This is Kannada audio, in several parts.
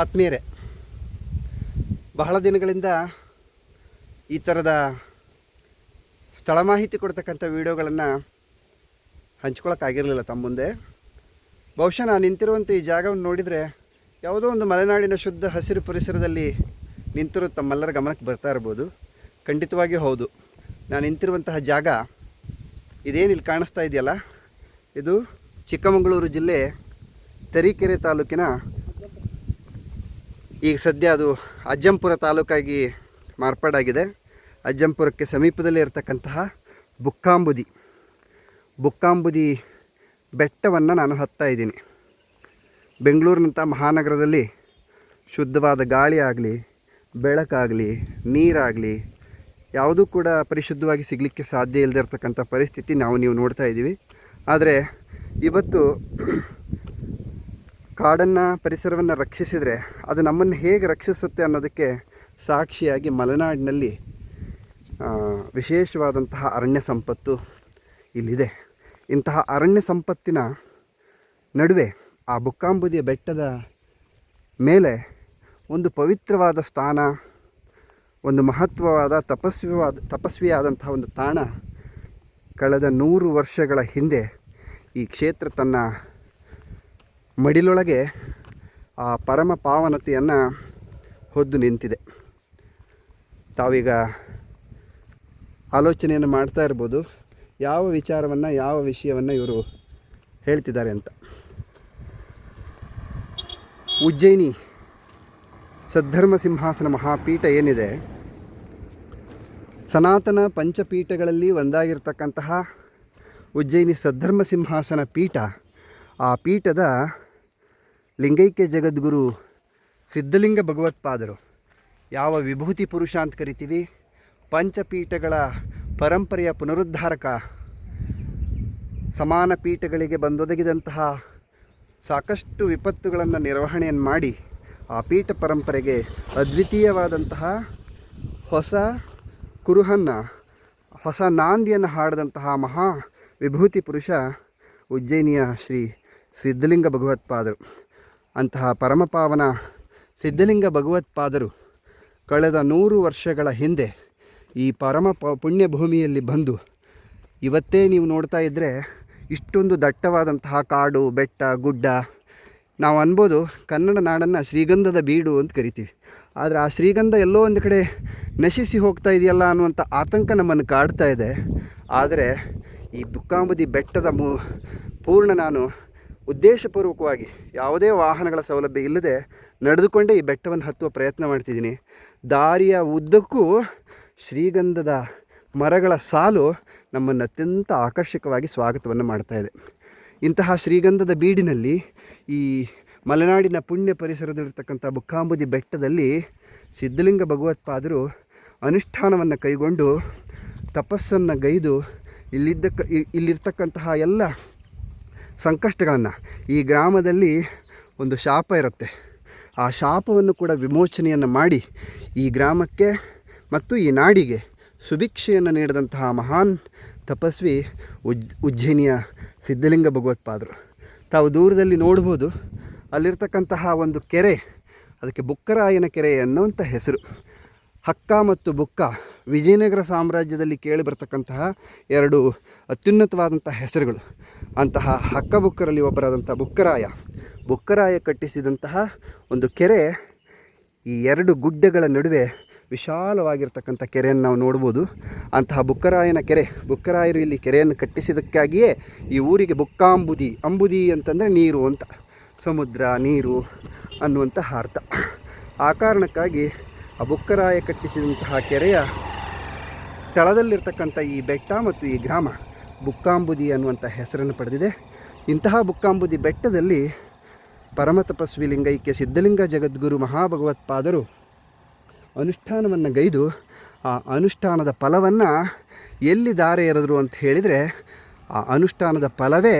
ಆತ್ಮೀಯರೇ, ಬಹಳ ದಿನಗಳಿಂದ ಈ ಥರದ ಸ್ಥಳ ಮಾಹಿತಿ ಕೊಡ್ತಕ್ಕಂಥ ವೀಡಿಯೋಗಳನ್ನು ಹಂಚ್ಕೊಳ್ಳೋಕ್ಕಾಗಿರಲಿಲ್ಲ ತಮ್ಮ ಮುಂದೆ. ಬಹುಶಃ ನಾನು ನಿಂತಿರುವಂಥ ಈ ಜಾಗವನ್ನು ನೋಡಿದರೆ ಯಾವುದೋ ಒಂದು ಮಲೆನಾಡಿನ ಶುದ್ಧ ಹಸಿರು ಪರಿಸರದಲ್ಲಿ ನಿಂತಿರೋ ತಮ್ಮೆಲ್ಲರ ಗಮನಕ್ಕೆ ಬರ್ತಾ ಇರ್ಬೋದು. ಖಂಡಿತವಾಗಿಯೂ ಹೌದು. ನಾನು ನಿಂತಿರುವಂತಹ ಜಾಗ ಇದೇನು ಇಲ್ಲಿ ಕಾಣಿಸ್ತಾ ಇದೆಯಲ್ಲ? ಇದು ಚಿಕ್ಕಮಗಳೂರು ಜಿಲ್ಲೆ ತರೀಕೆರೆ ತಾಲೂಕಿನ ಈಗ ಸದ್ಯ ಅದು ಅಜ್ಜಂಪುರ ತಾಲೂಕಾಗಿ ಮಾರ್ಪಾಡಾಗಿದೆ. ಅಜ್ಜಂಪುರಕ್ಕೆ ಸಮೀಪದಲ್ಲಿ ಇರತಕ್ಕಂತಹ ಬುಕ್ಕಾಂಬುದಿ. ಬುಕ್ಕಾಂಬುದಿ ಬೆಟ್ಟವನ್ನು ನಾನು ಹತ್ತಾ ಇದ್ದೀನಿ. ಬೆಂಗಳೂರಿನಂಥ ಮಹಾನಗರದಲ್ಲಿ ಶುದ್ಧವಾದ ಗಾಳಿ ಆಗಲಿ, ಬೆಳಕಾಗಲಿ, ನೀರಾಗಲಿ ಯಾವುದೂ ಕೂಡ ಪರಿಶುದ್ಧವಾಗಿ ಸಿಗಲಿಕ್ಕೆ ಸಾಧ್ಯ ಇಲ್ಲದೆ ಇರತಕ್ಕಂಥ ಪರಿಸ್ಥಿತಿ ನಾವು ನೀವು ನೋಡ್ತಾ ಇದ್ದೀವಿ. ಆದರೆ ಇವತ್ತು ಕಾಡನ್ನು ಪರಿಸರವನ್ನು ರಕ್ಷಿಸಿದರೆ ಅದು ನಮ್ಮನ್ನು ಹೇಗೆ ರಕ್ಷಿಸುತ್ತೆ ಅನ್ನೋದಕ್ಕೆ ಸಾಕ್ಷಿಯಾಗಿ ಮಲೆನಾಡಿನಲ್ಲಿ ವಿಶೇಷವಾದಂತಹ ಅರಣ್ಯ ಸಂಪತ್ತು ಇಲ್ಲಿದೆ. ಇಂತಹ ಅರಣ್ಯ ಸಂಪತ್ತಿನ ನಡುವೆ ಆ ಬುಕ್ಕಾಂಬುದಿಯ ಬೆಟ್ಟದ ಮೇಲೆ ಒಂದು ಪವಿತ್ರವಾದ ಸ್ಥಾನ, ಒಂದು ಮಹತ್ವವಾದ ತಪಸ್ವಿವಾದ, ತಪಸ್ವಿಯಾದಂತಹ ಒಂದು ತಾಣ ಕಳೆದ ನೂರು ವರ್ಷಗಳ ಹಿಂದೆ ಈ ಕ್ಷೇತ್ರ ತನ್ನ ಮಡಿಲೊಳಗೆ ಆ ಪರಮ ಪಾವನತೆಯನ್ನು ಹೊದ್ದು ನಿಂತಿದೆ. ತಾವೀಗ ಆಲೋಚನೆಯನ್ನು ಮಾಡ್ತಾ ಇರ್ಬೋದು. ಯಾವ ವಿಚಾರವನ್ನು, ಯಾವ ವಿಷಯವನ್ನು ಇವರು ಹೇಳ್ತಿದ್ದಾರೆ ಅಂತ. ಉಜ್ಜಯಿನಿ ಸದ್ಧರ್ಮ ಸಿಂಹಾಸನ ಮಹಾಪೀಠ ಏನಿದೆ? ಸನಾತನ ಪಂಚಪೀಠಗಳಲ್ಲಿ ಒಂದಾಗಿರ್ತಕ್ಕಂತಹ ಉಜ್ಜಯಿನಿ ಸದ್ಧರ್ಮ ಸಿಂಹಾಸನ ಪೀಠ, ಆ ಪೀಠದ ಲಿಂಗೈಕ್ಯ ಜಗದ್ಗುರು ಸಿದ್ಧಲಿಂಗ ಭಗವತ್ಪಾದರು. ಯಾವ ವಿಭೂತಿ ಪುರುಷ ಅಂತ ಕರಿತೀವಿ. ಪಂಚಪೀಠಗಳ ಪರಂಪರೆಯ ಪುನರುದ್ಧಾರಕ ಸಮಾನ ಪೀಠಗಳಿಗೆ ಬಂದೊದಗಿದಂತಹ ಸಾಕಷ್ಟು ವಿಪತ್ತುಗಳನ್ನು ನಿರ್ವಹಣೆಯನ್ನು ಮಾಡಿ ಆ ಪೀಠ ಪರಂಪರೆಗೆ ಅದ್ವಿತೀಯವಾದಂತಹ ಹೊಸ ಕುರುಹನ್ನು, ಹೊಸ ನಾಂದಿಯನ್ನು ಹಾಡಿದಂತಹ ಮಹಾ ವಿಭೂತಿ ಪುರುಷ ಉಜ್ಜಯಿನಿಯ ಶ್ರೀ ಸಿದ್ಧಲಿಂಗ ಭಗವತ್ಪಾದರು. ಅಂತಹ ಪರಮಪಾವನ ಸಿದ್ಧಲಿಂಗ ಭಗವತ್ಪಾದರು ಕಳೆದ ನೂರು ವರ್ಷಗಳ ಹಿಂದೆ ಈ ಪರಮ ಪ ಪುಣ್ಯಭೂಮಿಯಲ್ಲಿ ಬಂದು ಇವತ್ತೇ ನೀವು ನೋಡ್ತಾ ಇದ್ದರೆ ಇಷ್ಟೊಂದು ದಟ್ಟವಾದಂತಹ ಕಾಡು, ಬೆಟ್ಟ, ಗುಡ್ಡ ನಾವು ಅನ್ಬೋದು ಕನ್ನಡ ನಾಡನ್ನು ಶ್ರೀಗಂಧದ ಬೀಡು ಅಂತ ಕರಿತೀವಿ. ಆದರೆ ಆ ಶ್ರೀಗಂಧ ಎಲ್ಲೋ ಒಂದು ಕಡೆ ನಶಿಸಿ ಹೋಗ್ತಾ ಇದೆಯಲ್ಲ ಅನ್ನುವಂಥ ಆತಂಕ ನಮ್ಮನ್ನು ಕಾಡ್ತಾ ಇದೆ. ಆದರೆ ಈ ದುಕ್ಕಾಂಬದಿ ಬೆಟ್ಟದ ಮೂ, ಪೂರ್ಣ ನಾನು ಉದ್ದೇಶಪೂರ್ವಕವಾಗಿ ಯಾವುದೇ ವಾಹನಗಳ ಸೌಲಭ್ಯ ಇಲ್ಲದೆ ನಡೆದುಕೊಂಡೇ ಈ ಬೆಟ್ಟವನ್ನು ಹತ್ತುವ ಪ್ರಯತ್ನ ಮಾಡ್ತಿದ್ದೀನಿ. ದಾರಿಯ ಉದ್ದಕ್ಕೂ ಶ್ರೀಗಂಧದ ಮರಗಳ ಸಾಲು ನಮ್ಮನ್ನು ಅತ್ಯಂತ ಆಕರ್ಷಕವಾಗಿ ಸ್ವಾಗತವನ್ನು ಮಾಡ್ತಾ ಇದೆ. ಇಂತಹ ಶ್ರೀಗಂಧದ ಬೀಡಿನಲ್ಲಿ ಈ ಮಲೆನಾಡಿನ ಪುಣ್ಯ ಪರಿಸರದಲ್ಲಿರ್ತಕ್ಕಂಥ ಬುಕ್ಕಾಂಬುದಿ ಬೆಟ್ಟದಲ್ಲಿ ಸಿದ್ಧಲಿಂಗ ಭಗವತ್ಪಾದರು ಅನುಷ್ಠಾನವನ್ನು ಕೈಗೊಂಡು ತಪಸ್ಸನ್ನು ಗೈದು ಇಲ್ಲಿದ್ದ ಇಲ್ಲಿರ್ತಕ್ಕಂತಹ ಎಲ್ಲ ಸಂಕಷ್ಟಗಳನ್ನು. ಈ ಗ್ರಾಮದಲ್ಲಿ ಒಂದು ಶಾಪ ಇರುತ್ತೆ. ಆ ಶಾಪವನ್ನು ಕೂಡ ವಿಮೋಚನೆಯನ್ನು ಮಾಡಿ ಈ ಗ್ರಾಮಕ್ಕೆ ಮತ್ತು ಈ ನಾಡಿಗೆ ಸುಭಿಕ್ಷೆಯನ್ನು ನೀಡಿದಂತಹ ಮಹಾನ್ ತಪಸ್ವಿ ಉಜ್, ಉಜ್ಜಯಿನಿಯ ಸಿದ್ಧಲಿಂಗ ಭಗವತ್ಪಾದರು. ತಾವು ದೂರದಲ್ಲಿ ನೋಡ್ಬೋದು, ಅಲ್ಲಿರ್ತಕ್ಕಂತಹ ಒಂದು ಕೆರೆ, ಅದಕ್ಕೆ ಬುಕ್ಕರಾಯನ ಕೆರೆ ಅನ್ನುವಂಥ ಹೆಸರು. ಹಕ್ಕ ಮತ್ತು ಬುಕ್ಕ ವಿಜಯನಗರ ಸಾಮ್ರಾಜ್ಯದಲ್ಲಿ ಕೇಳಿ ಬರ್ತಕ್ಕಂತಹ ಎರಡು ಅತ್ಯುನ್ನತವಾದಂಥ ಹೆಸರುಗಳು. ಅಂತಹ ಹಕ್ಕ ಬುಕ್ಕರಲ್ಲಿ ಒಬ್ಬರಾದಂಥ ಬುಕ್ಕರಾಯ. ಬುಕ್ಕರಾಯ ಕಟ್ಟಿಸಿದಂತಹ ಒಂದು ಕೆರೆ ಈ ಎರಡು ಗುಡ್ಡಗಳ ನಡುವೆ ವಿಶಾಲವಾಗಿರ್ತಕ್ಕಂಥ ಕೆರೆಯನ್ನು ನಾವು ನೋಡ್ಬೋದು. ಅಂತಹ ಬುಕ್ಕರಾಯನ ಕೆರೆ, ಬುಕ್ಕರಾಯರು ಇಲ್ಲಿ ಕೆರೆಯನ್ನು ಕಟ್ಟಿಸಿದ್ದಕ್ಕಾಗಿಯೇ ಈ ಊರಿಗೆ ಬುಕ್ಕಾಂಬುದಿ, ಅಂಬುದಿ ಅಂತಂದರೆ ನೀರು ಅಂತ, ಸಮುದ್ರ, ನೀರು ಅನ್ನುವಂತಹ ಅರ್ಥ. ಆ ಕಾರಣಕ್ಕಾಗಿ ಆ ಬುಕ್ಕರಾಯ ಕಟ್ಟಿಸಿದಂತಹ ಕೆರೆಯ ಸ್ಥಳದಲ್ಲಿರ್ತಕ್ಕಂಥ ಈ ಬೆಟ್ಟ ಮತ್ತು ಈ ಗ್ರಾಮ ಬುಕ್ಕಾಂಬುದಿ ಅನ್ನುವಂಥ ಹೆಸರನ್ನು ಪಡೆದಿದೆ. ಇಂತಹ ಬುಕ್ಕಾಂಬುದಿ ಬೆಟ್ಟದಲ್ಲಿ ಪರಮ ತಪಸ್ವಿ ಲಿಂಗೈಕ್ಯ ಸಿದ್ಧಲಿಂಗ ಜಗದ್ಗುರು ಮಹಾಭಗವತ್ಪಾದರು ಅನುಷ್ಠಾನವನ್ನು ಗೈದು ಆ ಅನುಷ್ಠಾನದ ಫಲವನ್ನು ಎಲ್ಲಿ ದಾರೆ ಎರೆದ್ರು ಅಂತ ಹೇಳಿದರೆ ಆ ಅನುಷ್ಠಾನದ ಫಲವೇ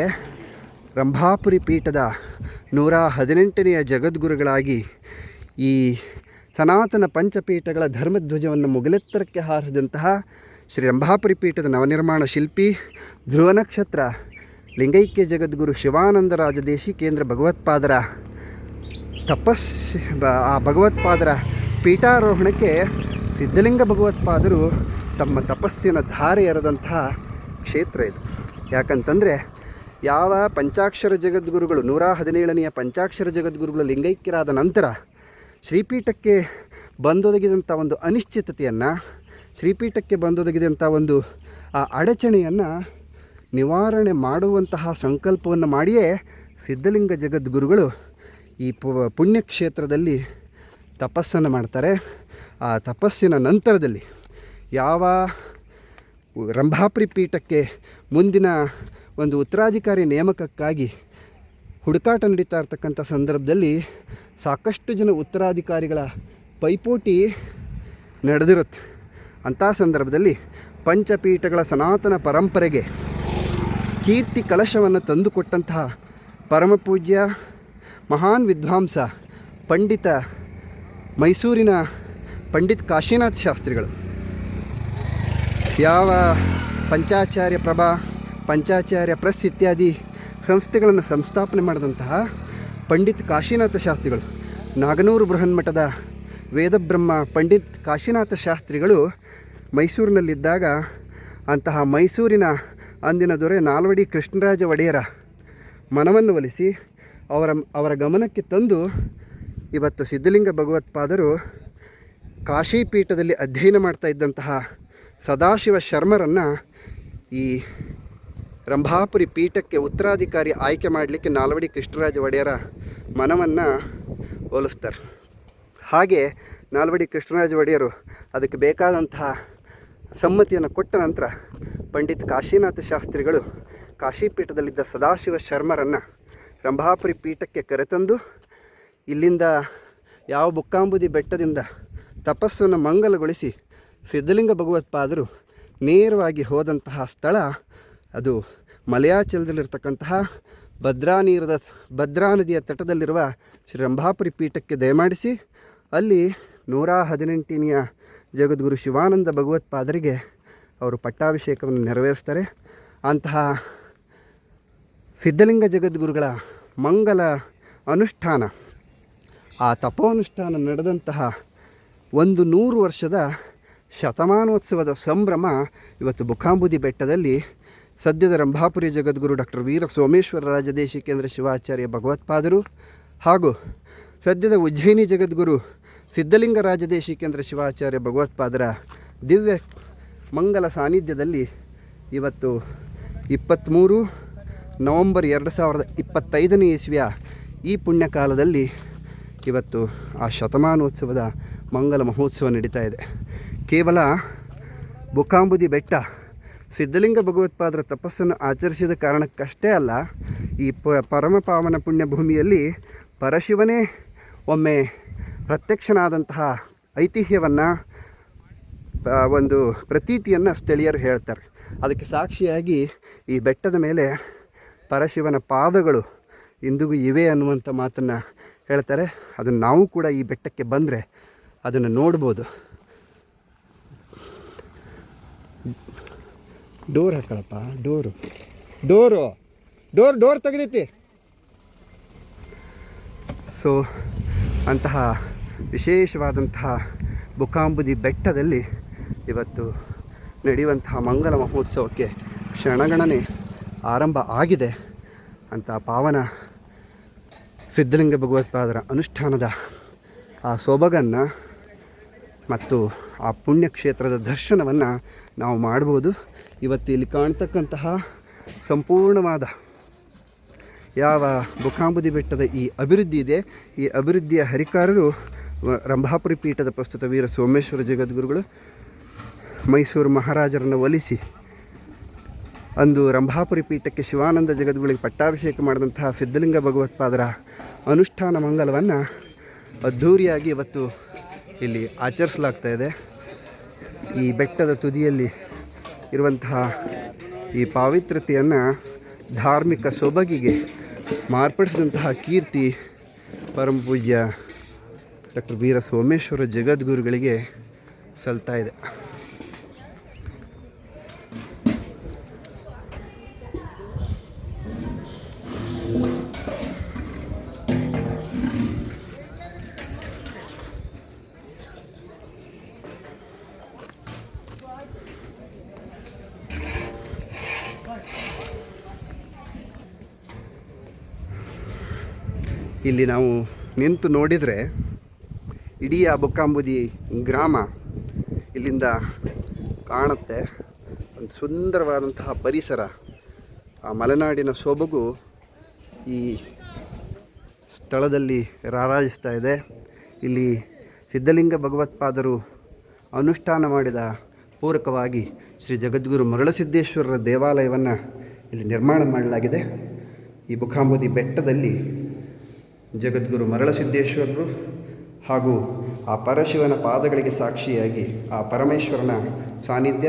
ರಂಭಾಪುರಿ ಪೀಠದ ನೂರ ಹದಿನೆಂಟನೆಯ ಜಗದ್ಗುರುಗಳಾಗಿ ಈ ಸನಾತನ ಪಂಚಪೀಠಗಳ ಧರ್ಮಧ್ವಜವನ್ನು ಮುಗಿಲೆತ್ತರಕ್ಕೆ ಹಾರಿದಂತಹ ಶ್ರೀ ರಂಭಾಪುರಿ ಪೀಠದ ನವನಿರ್ಮಾಣ ಶಿಲ್ಪಿ ಧ್ರುವ ನಕ್ಷತ್ರ, ಲಿಂಗೈಕ್ಯ ಜಗದ್ಗುರು ಶಿವಾನಂದರಾಜ ದೇಶಿಕೇಂದ್ರ ಭಗವತ್ಪಾದರ ತಪಸ್ ಆ ಭಗವತ್ಪಾದರ ಪೀಠಾರೋಹಣಕ್ಕೆ ಸಿದ್ಧಲಿಂಗ ಭಗವತ್ಪಾದರು ತಮ್ಮ ತಪಸ್ಸಿನ ಧಾರೆ ಎರೆದಂತಹ ಕ್ಷೇತ್ರ ಇದು. ಯಾಕಂತಂದರೆ ಯಾವ ಪಂಚಾಕ್ಷರ ಜಗದ್ಗುರುಗಳು ನೂರ ಹದಿನೇಳನೆಯ ಪಂಚಾಕ್ಷರ ಜಗದ್ಗುರುಗಳು ಲಿಂಗೈಕ್ಯರಾದ ನಂತರ ಶ್ರೀಪೀಠಕ್ಕೆ ಬಂದೊದಗಿದಂಥ ಒಂದು ಅನಿಶ್ಚಿತತೆಯನ್ನು, ಶ್ರೀಪೀಠಕ್ಕೆ ಬಂದೊದಗಿದಂಥ ಒಂದು, ಆ ಅಡಚಣೆಯನ್ನು ನಿವಾರಣೆ ಮಾಡುವಂತಹ ಸಂಕಲ್ಪವನ್ನು ಮಾಡಿಯೇ ಸಿದ್ಧಲಿಂಗ ಜಗದ್ಗುರುಗಳು ಈ ಪುಣ್ಯಕ್ಷೇತ್ರದಲ್ಲಿ ತಪಸ್ಸನ್ನು ಮಾಡ್ತಾರೆ. ಆ ತಪಸ್ಸಿನ ನಂತರದಲ್ಲಿ ಯಾವ ರಂಭಾಪುರಿ ಪೀಠಕ್ಕೆ ಮುಂದಿನ ಒಂದು ಉತ್ತರಾಧಿಕಾರಿ ನೇಮಕಕ್ಕಾಗಿ ಹುಡುಕಾಟ ನಡೀತಾ ಇರ್ತಕ್ಕಂಥ ಸಂದರ್ಭದಲ್ಲಿ ಸಾಕಷ್ಟು ಜನ ಉತ್ತರಾಧಿಕಾರಿಗಳ ಪೈಪೋಟಿ ನಡೆದಿರುತ್ತೆ. ಅಂಥ ಸಂದರ್ಭದಲ್ಲಿ ಪಂಚಪೀಠಗಳ ಸನಾತನ ಪರಂಪರೆಗೆ ಕೀರ್ತಿ ಕಲಶವನ್ನು ತಂದುಕೊಟ್ಟಂತಹ ಪರಮಪೂಜ್ಯ ಮಹಾನ್ ವಿದ್ವಾಂಸ ಪಂಡಿತ ಮೈಸೂರಿನ ಪಂಡಿತ್ ಕಾಶಿನಾಥ್ ಶಾಸ್ತ್ರಿಗಳು. ಯಾವ ಪಂಚಾಚಾರ್ಯ ಪ್ರಭಾ, ಪಂಚಾಚಾರ್ಯ ಪ್ರೆಸ್ ಇತ್ಯಾದಿ ಸಂಸ್ಥೆಗಳನ್ನು ಸಂಸ್ಥಾಪನೆ ಮಾಡಿದಂತಹ ಪಂಡಿತ್ ಕಾಶಿನಾಥ ಶಾಸ್ತ್ರಿಗಳು. ನಾಗನೂರು ಬೃಹನ್ಮಠದ ವೇದಬ್ರಹ್ಮ ಪಂಡಿತ್ ಕಾಶಿನಾಥ ಶಾಸ್ತ್ರಿಗಳು ಮೈಸೂರಿನಲ್ಲಿದ್ದಾಗ ಅಂತಹ ಮೈಸೂರಿನ ಅಂದಿನ ದೊರೆ ನಾಲ್ವಡಿ ಕೃಷ್ಣರಾಜ ಒಡೆಯರ ಮನವನ್ನು ಒಲಿಸಿ ಅವರ ಅವರ ಗಮನಕ್ಕೆ ತಂದು ಇವತ್ತು ಸಿದ್ಧಲಿಂಗ ಭಗವತ್ಪಾದರು ಕಾಶಿ ಪೀಠದಲ್ಲಿ ಅಧ್ಯಯನ ಮಾಡ್ತಾ ಇದ್ದಂತಹ ಸದಾಶಿವ ಶರ್ಮರನ್ನು ಈ ರಂಭಾಪುರಿ ಪೀಠಕ್ಕೆ ಉತ್ತರಾಧಿಕಾರಿ ಆಯ್ಕೆ ಮಾಡಲಿಕ್ಕೆ ನಾಲ್ವಡಿ ಕೃಷ್ಣರಾಜ ಒಡೆಯರ ಮನವನ್ನು ಹೋಲಿಸ್ತಾರೆ. ಹಾಗೆ ನಾಲ್ವಡಿ ಕೃಷ್ಣರಾಜ ಒಡೆಯರು ಅದಕ್ಕೆ ಬೇಕಾದಂತಹ ಸಮ್ಮತಿಯನ್ನು ಕೊಟ್ಟ ನಂತರ ಪಂಡಿತ್ ಕಾಶಿನಾಥ ಶಾಸ್ತ್ರಿಗಳು ಕಾಶಿ ಪೀಠದಲ್ಲಿದ್ದ ಸದಾಶಿವ ಶರ್ಮರನ್ನು ರಂಭಾಪುರಿ ಪೀಠಕ್ಕೆ ಕರೆತಂದು ಇಲ್ಲಿಂದ ಯಾವ ಬುಕ್ಕಾಂಬುದಿ ಬೆಟ್ಟದಿಂದ ತಪಸ್ಸನ್ನು ಮಂಗಲಗೊಳಿಸಿ ಸಿದ್ಧಲಿಂಗ ಭಗವತ್ಪಾದರು ನೇರವಾಗಿ ಹೋದಂತಹ ಸ್ಥಳ ಅದು ಮಲಯಾಚಲದಲ್ಲಿರ್ತಕ್ಕಂತಹ ಭದ್ರಾ ನೀರದ ಭದ್ರಾ ನದಿಯ ತಟದಲ್ಲಿರುವ ಶ್ರೀ ರಂಭಾಪುರಿ ಪೀಠಕ್ಕೆ ದಯಮಾಡಿಸಿ, ಅಲ್ಲಿ ನೂರ ಹದಿನೆಂಟನೆಯ ಜಗದ್ಗುರು ಶಿವಾನಂದ ಭಗವತ್ಪಾದರಿಗೆ ಅವರು ಪಟ್ಟಾಭಿಷೇಕವನ್ನು ನೆರವೇರಿಸ್ತಾರೆ. ಅಂತಹ ಸಿದ್ಧಲಿಂಗ ಜಗದ್ಗುರುಗಳ ಮಂಗಲ ಅನುಷ್ಠಾನ, ಆ ತಪೋನುಷ್ಠಾನ ನಡೆದಂತಹ ಒಂದು ನೂರು ವರ್ಷದ ಶತಮಾನೋತ್ಸವದ ಸಂಭ್ರಮ ಇವತ್ತು ಬುಕಾಂಬುದಿ ಬೆಟ್ಟದಲ್ಲಿ ಸದ್ಯದ ರಂಭಾಪುರಿ ಜಗದ್ಗುರು ಡಾಕ್ಟರ್ ವೀರ ಸೋಮೇಶ್ವರ ರಾಜದೇಶಿಕೇಂದ್ರ ಶಿವಾಚಾರ್ಯ ಭಗವತ್ಪಾದರು ಹಾಗೂ ಸದ್ಯದ ಉಜ್ಜಯಿನಿ ಜಗದ್ಗುರು ಸಿದ್ಧಲಿಂಗ ರಾಜದೇಶಿಕೇಂದ್ರ ಶಿವಾಚಾರ್ಯ ಭಗವತ್ಪಾದರ ದಿವ್ಯ ಮಂಗಲ ಸಾನ್ನಿಧ್ಯದಲ್ಲಿ ಇವತ್ತು ಇಪ್ಪತ್ತ್ಮೂರು ನವಂಬರ್ ಎರಡು ಸಾವಿರದ ಇಪ್ಪತ್ತೈದನೇ ಇಸ್ವಿಯ ಈ ಪುಣ್ಯಕಾಲದಲ್ಲಿ ಇವತ್ತು ಆ ಶತಮಾನೋತ್ಸವದ ಮಂಗಲ ಮಹೋತ್ಸವ ನಡೀತಾ ಇದೆ. ಕೇವಲ ಬುಕಾಂಬುದಿ ಬೆಟ್ಟ ಸಿದ್ಧಲಿಂಗ ಭಗವತ್ಪಾದರ ತಪಸ್ಸನ್ನು ಆಚರಿಸಿದ ಕಾರಣಕ್ಕಷ್ಟೇ ಅಲ್ಲ, ಈ ಪ, ಪರಮ ಪಾವನ ಪುಣ್ಯ ಭೂಮಿಯಲ್ಲಿ ಪರಶಿವನೇ ಒಮ್ಮೆ ಪ್ರತ್ಯಕ್ಷನಾದಂತಹ ಐತಿಹ್ಯವನ್ನು ಒಂದು ಪ್ರತೀತಿಯನ್ನು ಸ್ಥಳೀಯರು ಹೇಳ್ತಾರೆ. ಅದಕ್ಕೆ ಸಾಕ್ಷಿಯಾಗಿ ಈ ಬೆಟ್ಟದ ಮೇಲೆ ಪರಶಿವನ ಪಾದಗಳು ಇಂದಿಗೂ ಇವೆ ಅನ್ನುವಂಥ ಮಾತನ್ನು ಹೇಳ್ತಾರೆ. ಅದನ್ನು ನಾವು ಕೂಡ ಈ ಬೆಟ್ಟಕ್ಕೆ ಬಂದರೆ ಅದನ್ನು ನೋಡ್ಬೋದು. ಡೋರ್ ಹಾಕಳಪ್ಪ ಡೋರು. ಡೋರು, ಡೋರ್ ಡೋರ್ ತೆಗೆದೈತಿ. ಸೊ ಅಂತಹ ವಿಶೇಷವಾದಂತಹ ಬುಕಾಂಬುದಿ ಬೆಟ್ಟದಲ್ಲಿ ಇವತ್ತು ನಡೆಯುವಂತಹ ಮಂಗಲ ಮಹೋತ್ಸವಕ್ಕೆ ಕ್ಷಣಗಣನೆ ಆರಂಭ ಆಗಿದೆ ಅಂತ ಪಾವನ ಸಿದ್ಧಲಿಂಗ ಭಗವತ್ಪಾದರ ಅನುಷ್ಠಾನದ ಆ ಸೊಬಗನ್ನು ಮತ್ತು ಆ ಪುಣ್ಯಕ್ಷೇತ್ರದ ದರ್ಶನವನ್ನು ನಾವು ಮಾಡ್ಬೋದು. ಇವತ್ತು ಇಲ್ಲಿ ಕಾಣ್ತಕ್ಕಂತಹ ಸಂಪೂರ್ಣವಾದ ಯಾವ ಬುಕಾಂಬುದಿ ಬೆಟ್ಟದ ಈ ಅಭಿವೃದ್ಧಿ ಇದೆ. ಈ ಅಭಿವೃದ್ಧಿಯ ಹರಿಕಾರರು ರಂಭಾಪುರಿ ಪೀಠದ ಪ್ರಸ್ತುತ ವೀರ ಸೋಮೇಶ್ವರ ಜಗದ್ಗುರುಗಳು ಮೈಸೂರು ಮಹಾರಾಜರನ್ನು ಒಲಿಸಿ ಅಂದು ರಂಭಾಪುರಿ ಪೀಠಕ್ಕೆ ಶಿವಾನಂದ ಜಗದ್ಗುಳಿಗೆ ಪಟ್ಟಾಭಿಷೇಕ ಮಾಡಿದಂತಹ ಸಿದ್ಧಲಿಂಗ ಭಗವತ್ಪಾದರ ಅನುಷ್ಠಾನ ಮಂಗಲವನ್ನು ಅದ್ಧೂರಿಯಾಗಿ ಇವತ್ತು ಇಲ್ಲಿ ಆಚರಿಸಲಾಗ್ತಾ ಇದೆ. ಈ ಬೆಟ್ಟದ ತುದಿಯಲ್ಲಿ ಇರುವಂತಹ ಈ ಪಾವಿತ್ರತೆಯನ್ನು ಧಾರ್ಮಿಕ ಸೊಬಗಿಗೆ ಮಾರ್ಪಡಿಸಿದಂತಹ ಕೀರ್ತಿ, ಪರಮ ಪೂಜ್ಯ ಡಾಕ್ಟರ್ ವೀರ ಸೋಮೇಶ್ವರ ಜಗದ್ಗುರುಗಳಿಗೆ ಸಲ್ತಾ ಇದೆ. ಇಲ್ಲಿ ನಾವು ನಿಂತು ನೋಡಿದರೆ ಇಡೀ ಆ ಬುಕ್ಕಾಂಬುದಿ ಗ್ರಾಮ ಇಲ್ಲಿಂದ ಕಾಣುತ್ತೆ. ಒಂದು ಸುಂದರವಾದಂತಹ ಪರಿಸರ. ಆ ಮಲೆನಾಡಿನ ಸೊಬಗು ಈ ಸ್ಥಳದಲ್ಲಿ ರಾರಾಜಿಸ್ತಾ ಇದೆ. ಇಲ್ಲಿ ಸಿದ್ಧಲಿಂಗ ಭಗವತ್ಪಾದರು ಅನುಷ್ಠಾನ ಮಾಡಿದ ಪೂರಕವಾಗಿ ಶ್ರೀ ಜಗದ್ಗುರು ಮರಳಸಿದ್ದೇಶ್ವರರ ದೇವಾಲಯವನ್ನು ಇಲ್ಲಿ ನಿರ್ಮಾಣ ಮಾಡಲಾಗಿದೆ. ಈ ಬುಖಾಂಬುದಿ ಬೆಟ್ಟದಲ್ಲಿ ಜಗದ್ಗುರು ಮರಳಸಿದ್ದೇಶ್ವರರು ಹಾಗೂ ಆ ಪರಶಿವನ ಪಾದಗಳಿಗೆ ಸಾಕ್ಷಿಯಾಗಿ ಆ ಪರಮೇಶ್ವರನ ಸಾನ್ನಿಧ್ಯ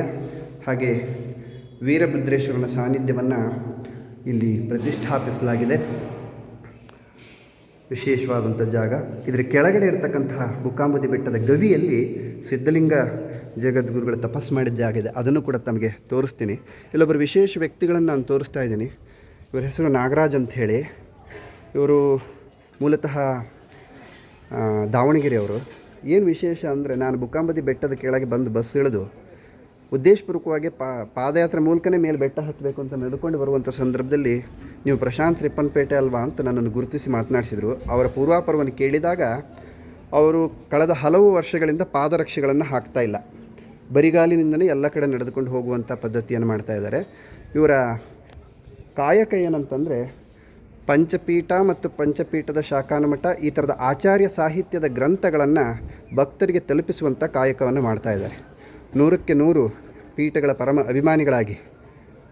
ಹಾಗೆ ವೀರಭದ್ರೇಶ್ವರನ ಸಾನ್ನಿಧ್ಯವನ್ನು ಇಲ್ಲಿ ಪ್ರತಿಷ್ಠಾಪಿಸಲಾಗಿದೆ. ವಿಶೇಷವಾದಂಥ ಜಾಗ. ಇದರ ಕೆಳಗಡೆ ಇರತಕ್ಕಂತಹ ಬುಕ್ಕಾಂಬುದಿ ಬೆಟ್ಟದ ಗವಿಯಲ್ಲಿ ಸಿದ್ಧಲಿಂಗ ಜಗದ್ಗುರುಗಳು ತಪಸ್ಸು ಮಾಡಿದ ಜಾಗ ಇದೆ. ಅದನ್ನು ಕೂಡ ತಮಗೆ ತೋರಿಸ್ತೀನಿ. ಇಲ್ಲೊಬ್ಬರು ವಿಶೇಷ ವ್ಯಕ್ತಿಗಳನ್ನು ನಾನು ತೋರಿಸ್ತಾ ಇದ್ದೀನಿ. ಇವರ ಹೆಸರು ನಾಗರಾಜ್ ಅಂಥೇಳಿ. ಇವರು ಮೂಲತಃ ದಾವಣಗೆರೆಯವರು. ಏನು ವಿಶೇಷ ಅಂದರೆ ನಾನು ಬುಕ್ಕಾಂಬದಿ ಬೆಟ್ಟದ ಕೆಳಗೆ ಬಂದು ಬಸ್ ಇಳಿದು ಉದ್ದೇಶಪೂರ್ವಕವಾಗಿ ಪಾ, ಪಾದಯಾತ್ರೆ ಮೂಲಕನೇ ಮೇಲೆ ಬೆಟ್ಟ ಹತ್ತಬೇಕು ಅಂತ ನಡ್ಕೊಂಡು ಬರುವಂಥ ಸಂದರ್ಭದಲ್ಲಿ ನೀವು ಪ್ರಶಾಂತ್ ರಿಪ್ಪನ್ಪೇಟೆ ಅಲ್ವಾ ಅಂತ ನನ್ನನ್ನು ಗುರುತಿಸಿ ಮಾತನಾಡಿಸಿದರು. ಅವರ ಪೂರ್ವಾಪರವನ್ನು ಕೇಳಿದಾಗ ಅವರು ಕಳೆದ ಹಲವು ವರ್ಷಗಳಿಂದ ಪಾದರಕ್ಷೆಗಳನ್ನು ಹಾಕ್ತಾ ಇಲ್ಲ. ಬರಿಗಾಲಿನಿಂದಲೇ ಎಲ್ಲ ಕಡೆ ನಡೆದುಕೊಂಡು ಹೋಗುವಂಥ ಪದ್ಧತಿಯನ್ನು ಮಾಡ್ತಾ ಇದ್ದಾರೆ. ಇವರ ಕಾಯಕ ಏನಂತಂದರೆ ಪಂಚಪೀಠ ಮತ್ತು ಪಂಚಪೀಠದ ಶಾಖಾನುಮಠ ಈ ಥರದ ಆಚಾರ್ಯ ಸಾಹಿತ್ಯದ ಗ್ರಂಥಗಳನ್ನು ಭಕ್ತರಿಗೆ ತಲುಪಿಸುವಂಥ ಕಾಯಕವನ್ನು ಮಾಡ್ತಾ ಇದ್ದಾರೆ. ನೂರಕ್ಕೆ ನೂರು ಪೀಠಗಳ ಪರಮ ಅಭಿಮಾನಿಗಳಾಗಿ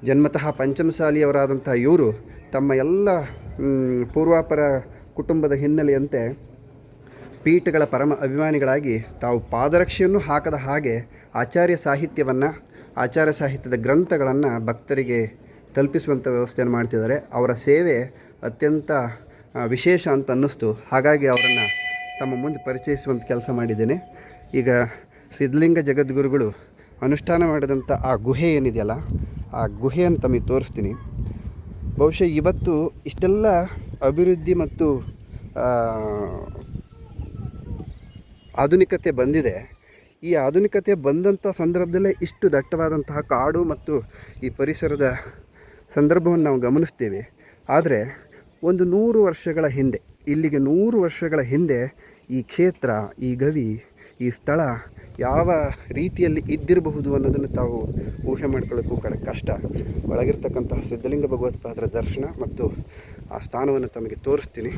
ಜನ್ಮತಃ ಪಂಚಮಸಾಲಿಯವರಾದಂಥ ಇವರು ತಮ್ಮ ಎಲ್ಲ ಪೂರ್ವಾಪರ ಕುಟುಂಬದ ಹಿನ್ನೆಲೆಯಂತೆ ಪೀಠಗಳ ಪರಮ ಅಭಿಮಾನಿಗಳಾಗಿ ತಾವು ಪಾದರಕ್ಷೆಯನ್ನು ಹಾಕದ ಹಾಗೆ ಆಚಾರ್ಯ ಸಾಹಿತ್ಯವನ್ನು, ಆಚಾರ್ಯ ಸಾಹಿತ್ಯದ ಗ್ರಂಥಗಳನ್ನು ಭಕ್ತರಿಗೆ ತಲುಪಿಸುವಂಥ ವ್ಯವಸ್ಥೆಯನ್ನು ಮಾಡ್ತಿದ್ದಾರೆ. ಅವರ ಸೇವೆ ಅತ್ಯಂತ ವಿಶೇಷ ಅಂತ ಅನ್ನಿಸ್ತು. ಹಾಗಾಗಿ ಅವರನ್ನು ತಮ್ಮ ಮುಂದೆ ಪರಿಚಯಿಸುವಂಥ ಕೆಲಸ ಮಾಡಿದ್ದೇನೆ. ಈಗ ಸಿದ್ಧಲಿಂಗ ಜಗದ್ಗುರುಗಳು ಅನುಷ್ಠಾನ ಮಾಡಿದಂಥ ಆ ಗುಹೆ ಏನಿದೆಯಲ್ಲ, ಆ ಗುಹೆಯನ್ನು ತಮಗೆ ತೋರಿಸ್ತೀನಿ. ಬಹುಶಃ ಇವತ್ತು ಇಷ್ಟೆಲ್ಲ ಅಭಿವೃದ್ಧಿ ಮತ್ತು ಆಧುನಿಕತೆ ಬಂದಿದೆ. ಈ ಆಧುನಿಕತೆ ಬಂದಂಥ ಸಂದರ್ಭದಲ್ಲೇ ಇಷ್ಟು ದಟ್ಟವಾದಂತಹ ಕಾಡು ಮತ್ತು ಈ ಪರಿಸರದ ಸಂದರ್ಭವನ್ನು ನಾವು ಗಮನಿಸ್ತೇವೆ. ಆದರೆ ಒಂದು ನೂರು ವರ್ಷಗಳ ಹಿಂದೆ, ಇಲ್ಲಿಗೆ ನೂರು ವರ್ಷಗಳ ಹಿಂದೆ ಈ ಕ್ಷೇತ್ರ, ಈ ಗವಿ, ಈ ಸ್ಥಳ ಯಾವ ರೀತಿಯಲ್ಲಿ ಇದ್ದಿರಬಹುದು ಅನ್ನೋದನ್ನು ತಾವು ಊಹೆ ಮಾಡ್ಕೊಳ್ಳೋಕ್ಕೂ ಕಡೆ ಕಷ್ಟ. ಒಳಗಿರ್ತಕ್ಕಂತಹ ಸಿದ್ಧಲಿಂಗ ಭಗವತ್ಪಾದರ ದರ್ಶನ ಮತ್ತು ಆ ಸ್ಥಾನವನ್ನು ತಮಗೆ ತೋರಿಸ್ತೀನಿ.